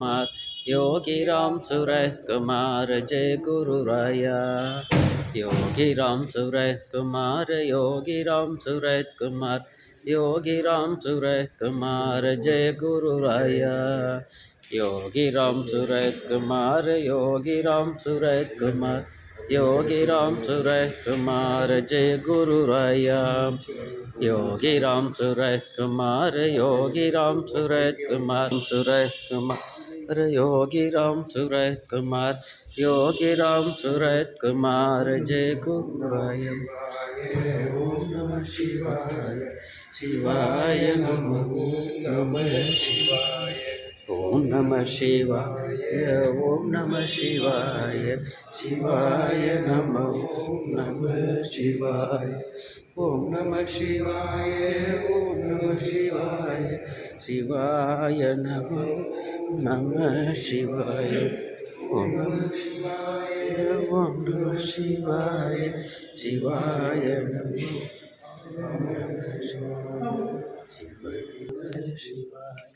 कुमार योगी राम सूरज कुमार जय गुरु राया। योगी राम सूरज कुमार योगी राम सूरज कुमार योगी राम सूरज कुमार जय गुरु राया। योगी राम सूरज कुमार योगी राम सूरज कुमार योगी राम सूरज कुमार जय गुरु राया। योगी राम सूरज कुमार योगी राम सूरज कुमार सूरज कुमार योगी राम सुरत कुमार। योगी राम सुरत कुमार, जय गुरुराय शिवाय शिवाय नमः नमः। शिवाय ओम नमः शिवाय, ओम नमः शिवाय शिवाय नमः नमः शिवाय, ओम नमः शिवाय, ओम नमः शिवाय शिवाय नमः नमः शिवाय, ओम नमः शिवाय ओम नमः शिवाय शिवाय नमः शिवाय।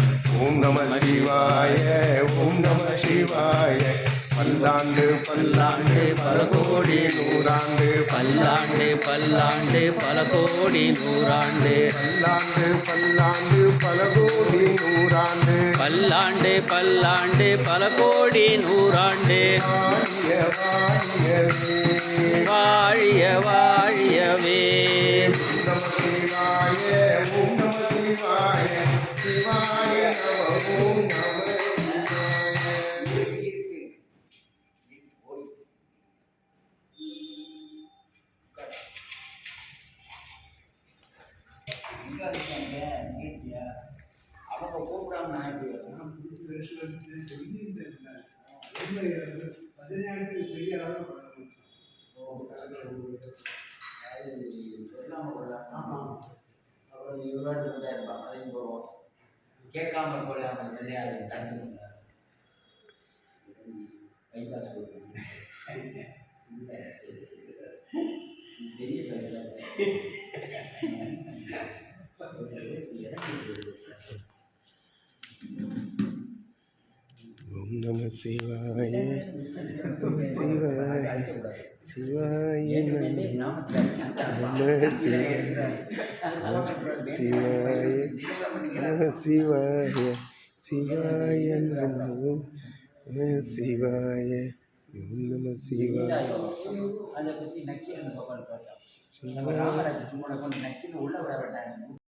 ஓம் நம சிவாய ஓம் நம சிவாய. பல்லாண்டு பல்லாண்டு பல கோடி நூறாண்டு. பல்லாண்டு பல்லாண்டு பல கோடி நூறாண்டு. பல்லாண்டு பல்லாண்டு பல கோடி நூறாண்டு. பல்லாண்டு பல்லாண்டு பல கோடி நூறாண்டு. வாழிய வாழியவே. நம சிவாய சிவாய நம ஓம் நம அவங்க கூப்பிடாம அப்புறம் அதையும் போடுவோம் கேட்காம கொள்ளாம சரியா அதை கடந்து கொண்டார். பைபாஸ் போடுவோம் பெரிய நம சிவாய சிவாய சிவாய சிவாய சிவாய சிவாய நம சிவாய நம சிவாய அதை பற்றி நக்கி அந்த பக்கம் போட்டோம் நம்ம ராமராஜ் கொண்டு நக்கின்னு உள்ள விட வேண்டாம்